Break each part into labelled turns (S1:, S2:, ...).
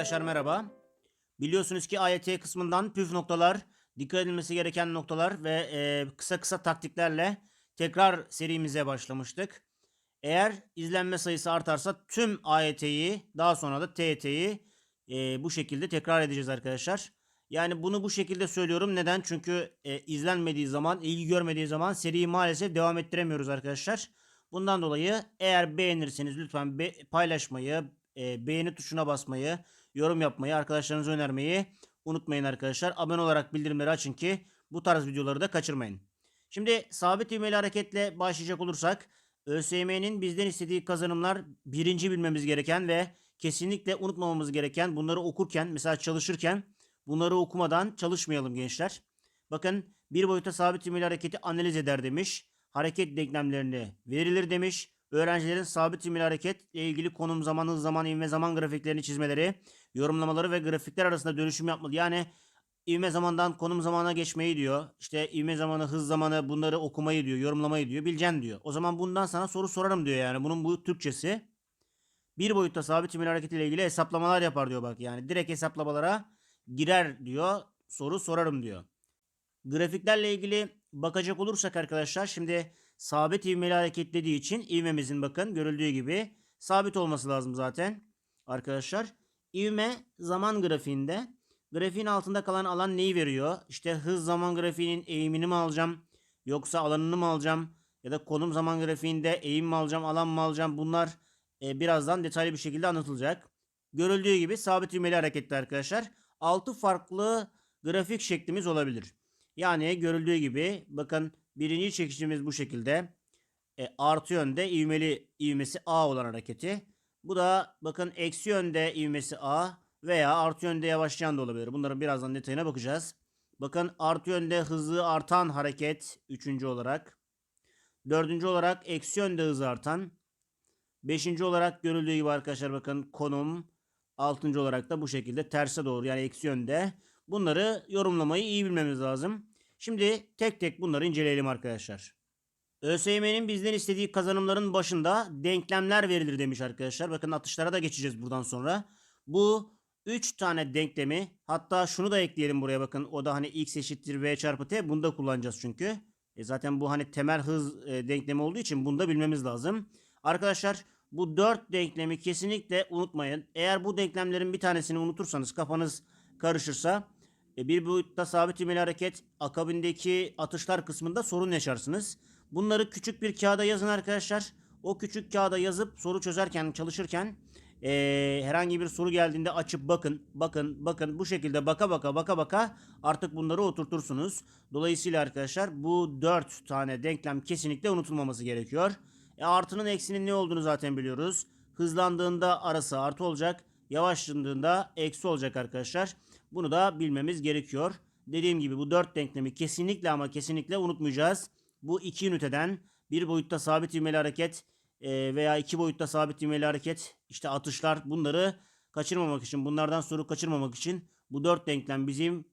S1: Arkadaşlar merhaba. Biliyorsunuz ki AYT kısmından püf noktalar, dikkat edilmesi gereken noktalar ve e, kısa kısa taktiklerle tekrar serimize başlamıştık. Eğer izlenme sayısı artarsa tüm AYT'yi daha sonra da TYT'yi e, bu şekilde tekrar edeceğiz arkadaşlar. Yani bunu bu şekilde söylüyorum. Neden? Çünkü e, izlenmediği zaman, ilgi görmediği zaman seriyi maalesef devam ettiremiyoruz arkadaşlar. Bundan dolayı eğer beğenirseniz lütfen be- paylaşmayı, e, beğeni tuşuna basmayı, yorum yapmayı, arkadaşlarınıza önermeyi unutmayın arkadaşlar. Abone olarak bildirimleri açın ki bu tarz videoları da kaçırmayın. Şimdi sabit ivmeli hareketle başlayacak olursak ÖSYM'nin bizden istediği kazanımlar birinci bilmemiz gereken ve kesinlikle unutmamamız gereken bunları okurken mesela çalışırken bunları okumadan çalışmayalım gençler. Bakın bir boyuta sabit ivmeli hareketi analiz eder demiş. Hareket denklemlerini verilir demiş. Öğrencilerin sabit ivmeli hareketle ilgili konum, zaman, hız, zaman, ivme, zaman grafiklerini çizmeleri, yorumlamaları ve grafikler arasında dönüşüm yapmalı. Yani ivme zamandan konum zamana geçmeyi diyor. İşte ivme zamanı, hız zamanı bunları okumayı diyor, yorumlamayı diyor, bileceksin diyor. O zaman bundan sana soru sorarım diyor yani. Bunun bu Türkçesi. Bir boyutta sabit ivmeli hareketiyle ilgili hesaplamalar yapar diyor bak yani. Direkt hesaplamalara girer diyor. Soru sorarım diyor. Grafiklerle ilgili bakacak olursak arkadaşlar şimdi sabit ivmeli hareketlediği için ivmemizin bakın görüldüğü gibi sabit olması lazım zaten arkadaşlar. İvme zaman grafiğinde grafiğin altında kalan alan neyi veriyor? İşte hız zaman grafiğinin eğimini mi alacağım yoksa alanını mı alacağım ya da konum zaman grafiğinde eğim mi alacağım alan mı alacağım bunlar e, birazdan detaylı bir şekilde anlatılacak. Görüldüğü gibi sabit ivmeli hareketli arkadaşlar 6 farklı grafik şeklimiz olabilir. Yani görüldüğü gibi bakın birinci çekişimiz bu şekilde. E, artı yönde ivmeli ivmesi A olan hareketi. Bu da bakın eksi yönde ivmesi A veya artı yönde yavaşlayan da olabilir. Bunların birazdan detayına bakacağız. Bakın artı yönde hızı artan hareket üçüncü olarak. Dördüncü olarak eksi yönde hızı artan. Beşinci olarak görüldüğü gibi arkadaşlar bakın konum. Altıncı olarak da bu şekilde terse doğru yani eksi yönde. Bunları yorumlamayı iyi bilmemiz lazım. Şimdi tek tek bunları inceleyelim arkadaşlar. ÖSYM'nin bizden istediği kazanımların başında denklemler verilir demiş arkadaşlar. Bakın atışlara da geçeceğiz buradan sonra. Bu 3 tane denklemi hatta şunu da ekleyelim buraya bakın. O da hani x eşittir v çarpı t. Bunu da kullanacağız çünkü. E zaten bu hani temel hız e, denklemi olduğu için bunu da bilmemiz lazım. Arkadaşlar bu 4 denklemi kesinlikle unutmayın. Eğer bu denklemlerin bir tanesini unutursanız kafanız karışırsa e, bir boyutta sabit ivmeli hareket akabindeki atışlar kısmında sorun yaşarsınız. Bunları küçük bir kağıda yazın arkadaşlar. O küçük kağıda yazıp soru çözerken, çalışırken e, herhangi bir soru geldiğinde açıp bakın, bakın, bakın bu şekilde baka baka baka baka artık bunları oturtursunuz. Dolayısıyla arkadaşlar bu 4 tane denklem kesinlikle unutulmaması gerekiyor. E, artının eksinin ne olduğunu zaten biliyoruz. Hızlandığında arası artı olacak. Yavaşlandığında eksi olacak arkadaşlar. Bunu da bilmemiz gerekiyor. Dediğim gibi bu dört denklemi kesinlikle ama kesinlikle unutmayacağız. Bu iki üniteden bir boyutta sabit ivmeli hareket e, veya iki boyutta sabit ivmeli hareket işte atışlar bunları kaçırmamak için bunlardan soru kaçırmamak için bu dört denklem bizim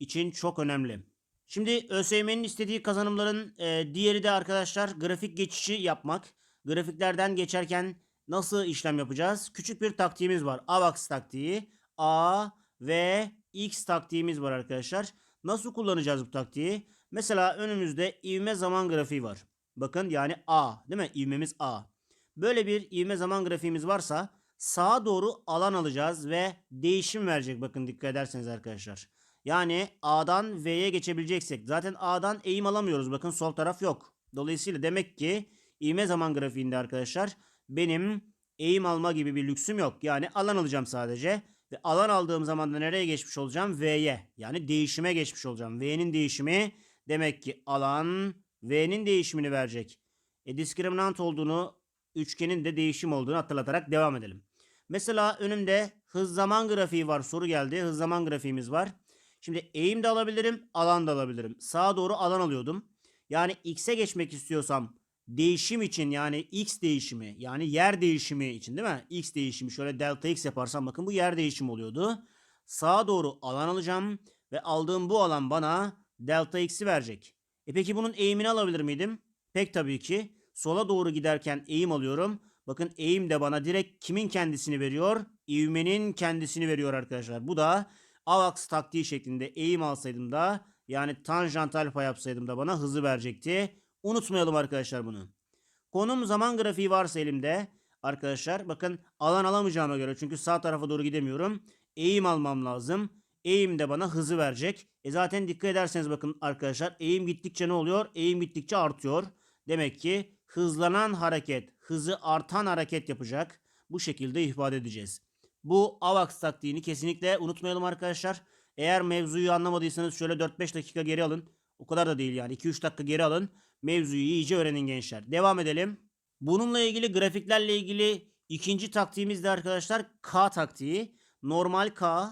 S1: için çok önemli. Şimdi ÖSYM'nin istediği kazanımların e, diğeri de arkadaşlar grafik geçişi yapmak. Grafiklerden geçerken nasıl işlem yapacağız? Küçük bir taktiğimiz var. AVAX taktiği. A ve X taktiğimiz var arkadaşlar. Nasıl kullanacağız bu taktiği? Mesela önümüzde ivme zaman grafiği var. Bakın yani A değil mi? İvmemiz A. Böyle bir ivme zaman grafiğimiz varsa sağa doğru alan alacağız ve değişim verecek bakın dikkat ederseniz arkadaşlar. Yani A'dan V'ye geçebileceksek zaten A'dan eğim alamıyoruz bakın sol taraf yok. Dolayısıyla demek ki ivme zaman grafiğinde arkadaşlar benim eğim alma gibi bir lüksüm yok. Yani alan alacağım sadece. Ve alan aldığım zaman da nereye geçmiş olacağım? V'ye. Yani değişime geçmiş olacağım. V'nin değişimi demek ki alan V'nin değişimini verecek. E, diskriminant olduğunu, üçgenin de değişim olduğunu hatırlatarak devam edelim. Mesela önümde hız zaman grafiği var. Soru geldi. Hız zaman grafiğimiz var. Şimdi eğim de alabilirim, alan da alabilirim. Sağa doğru alan alıyordum. Yani x'e geçmek istiyorsam değişim için yani x değişimi yani yer değişimi için değil mi? X değişimi şöyle delta x yaparsam bakın bu yer değişimi oluyordu. Sağa doğru alan alacağım ve aldığım bu alan bana delta x'i verecek. E peki bunun eğimini alabilir miydim? Pek tabii ki. Sola doğru giderken eğim alıyorum. Bakın eğim de bana direkt kimin kendisini veriyor? ivmenin kendisini veriyor arkadaşlar. Bu da AVAX taktiği şeklinde eğim alsaydım da yani tanjant alfa yapsaydım da bana hızı verecekti. Unutmayalım arkadaşlar bunu. Konum zaman grafiği varsa elimde arkadaşlar bakın alan alamayacağıma göre çünkü sağ tarafa doğru gidemiyorum. Eğim almam lazım. Eğim de bana hızı verecek. E zaten dikkat ederseniz bakın arkadaşlar eğim gittikçe ne oluyor? Eğim gittikçe artıyor. Demek ki hızlanan hareket, hızı artan hareket yapacak. Bu şekilde ifade edeceğiz. Bu AVAX taktiğini kesinlikle unutmayalım arkadaşlar. Eğer mevzuyu anlamadıysanız şöyle 4-5 dakika geri alın. O kadar da değil yani 2-3 dakika geri alın. Mevzuyu iyice öğrenin gençler. Devam edelim. Bununla ilgili grafiklerle ilgili ikinci taktiğimiz de arkadaşlar K taktiği. Normal K,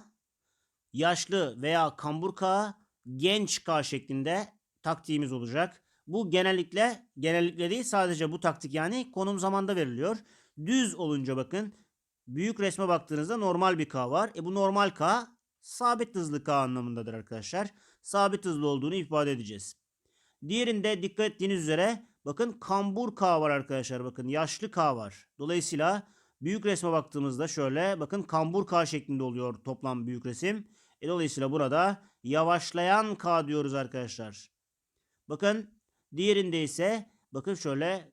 S1: yaşlı veya kambur K, genç K şeklinde taktiğimiz olacak. Bu genellikle genellikle değil sadece bu taktik yani konum zamanda veriliyor. Düz olunca bakın büyük resme baktığınızda normal bir K var. E bu normal K sabit hızlı K anlamındadır arkadaşlar. Sabit hızlı olduğunu ifade edeceğiz. Diğerinde dikkat ettiğiniz üzere bakın kambur K var arkadaşlar. Bakın yaşlı K var. Dolayısıyla büyük resme baktığımızda şöyle bakın kambur K şeklinde oluyor toplam büyük resim. E dolayısıyla burada yavaşlayan K diyoruz arkadaşlar. Bakın diğerinde ise bakın şöyle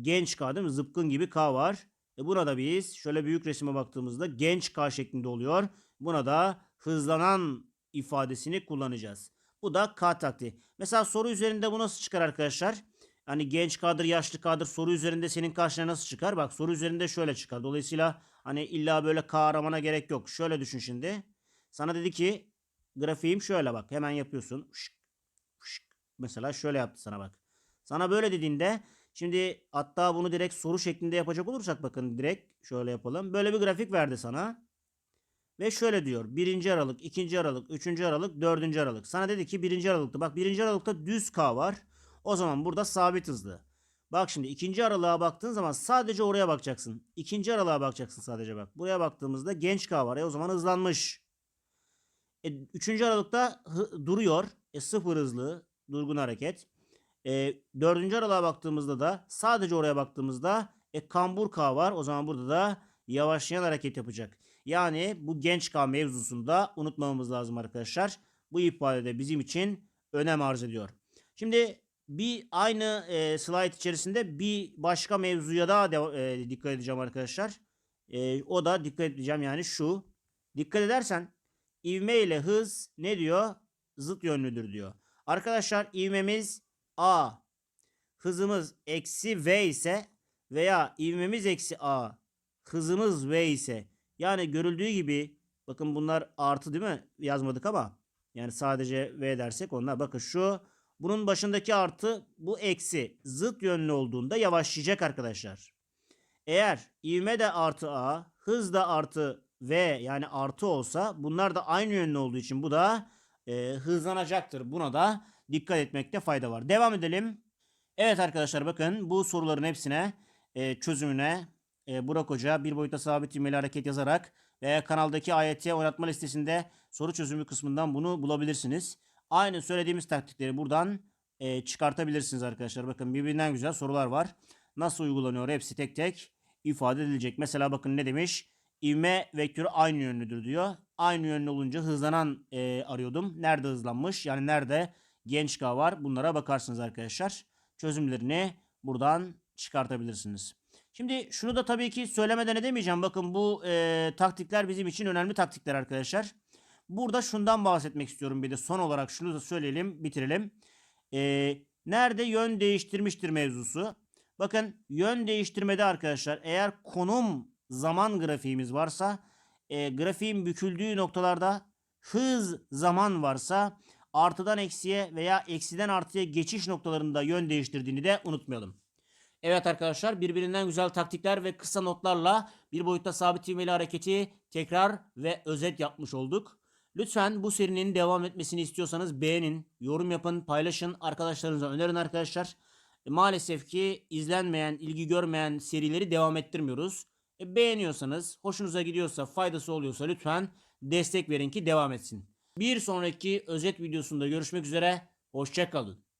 S1: genç K değil mi? Zıpkın gibi K var. E burada biz şöyle büyük resime baktığımızda genç K şeklinde oluyor. Buna da hızlanan ifadesini kullanacağız. Bu da K taktiği. Mesela soru üzerinde bu nasıl çıkar arkadaşlar? Hani genç K'dır, yaşlı K'dır soru üzerinde senin karşına nasıl çıkar? Bak soru üzerinde şöyle çıkar. Dolayısıyla hani illa böyle K aramana gerek yok. Şöyle düşün şimdi. Sana dedi ki grafiğim şöyle bak. Hemen yapıyorsun. Şık, şık. Mesela şöyle yaptı sana bak. Sana böyle dediğinde şimdi hatta bunu direkt soru şeklinde yapacak olursak bakın direkt şöyle yapalım. Böyle bir grafik verdi sana. Ve şöyle diyor. 1. Aralık, 2. Aralık, 3. Aralık, 4. Aralık. Sana dedi ki 1. Aralık'ta. Bak 1. Aralık'ta düz K var. O zaman burada sabit hızlı. Bak şimdi 2. aralığa baktığın zaman sadece oraya bakacaksın. 2. aralığa bakacaksın sadece bak. Buraya baktığımızda genç K var. E o zaman hızlanmış. E, 3. aralıkta duruyor. E, sıfır hızlı. Durgun hareket. E, 4. aralığa baktığımızda da sadece oraya baktığımızda e, kambur K var. O zaman burada da yavaşlayan hareket yapacak. Yani bu genç K mevzusunda unutmamamız lazım arkadaşlar. Bu ifade de bizim için önem arz ediyor. Şimdi bir aynı e, slide içerisinde bir başka mevzuya daha deva- e, dikkat edeceğim arkadaşlar. E, o da dikkat edeceğim yani şu. Dikkat edersen ivme ile hız ne diyor? Zıt yönlüdür diyor. Arkadaşlar ivmemiz A. Hızımız eksi V ise veya ivmemiz eksi A. Hızımız V ise yani görüldüğü gibi bakın bunlar artı değil mi? Yazmadık ama yani sadece V dersek onlar bakın şu bunun başındaki artı bu eksi zıt yönlü olduğunda yavaşlayacak arkadaşlar. Eğer ivme de artı A, hız da artı V yani artı olsa bunlar da aynı yönlü olduğu için bu da e, hızlanacaktır. Buna da dikkat etmekte fayda var. Devam edelim. Evet arkadaşlar bakın bu soruların hepsine e, çözümüne e, Burak Hoca bir boyutta sabit ivmeli hareket yazarak veya kanaldaki AYT oynatma listesinde soru çözümü kısmından bunu bulabilirsiniz. Aynı söylediğimiz taktikleri buradan e, çıkartabilirsiniz arkadaşlar. Bakın birbirinden güzel sorular var. Nasıl uygulanıyor hepsi tek tek ifade edilecek. Mesela bakın ne demiş? İvme vektörü aynı yönlüdür diyor. Aynı yönlü olunca hızlanan e, arıyordum. Nerede hızlanmış? Yani nerede genç K var? Bunlara bakarsınız arkadaşlar. Çözümlerini buradan çıkartabilirsiniz. Şimdi şunu da tabii ki söylemeden edemeyeceğim. Bakın bu e, taktikler bizim için önemli taktikler arkadaşlar. Burada şundan bahsetmek istiyorum bir de son olarak şunu da söyleyelim bitirelim. E, nerede yön değiştirmiştir mevzusu. Bakın yön değiştirmede arkadaşlar eğer konum zaman grafiğimiz varsa e, grafiğin büküldüğü noktalarda hız zaman varsa artıdan eksiye veya eksiden artıya geçiş noktalarında yön değiştirdiğini de unutmayalım. Evet arkadaşlar birbirinden güzel taktikler ve kısa notlarla bir boyutta sabit ivmeli hareketi tekrar ve özet yapmış olduk. Lütfen bu serinin devam etmesini istiyorsanız beğenin, yorum yapın, paylaşın, arkadaşlarınıza önerin arkadaşlar. E, maalesef ki izlenmeyen, ilgi görmeyen serileri devam ettirmiyoruz. E, beğeniyorsanız, hoşunuza gidiyorsa, faydası oluyorsa lütfen destek verin ki devam etsin. Bir sonraki özet videosunda görüşmek üzere, hoşçakalın.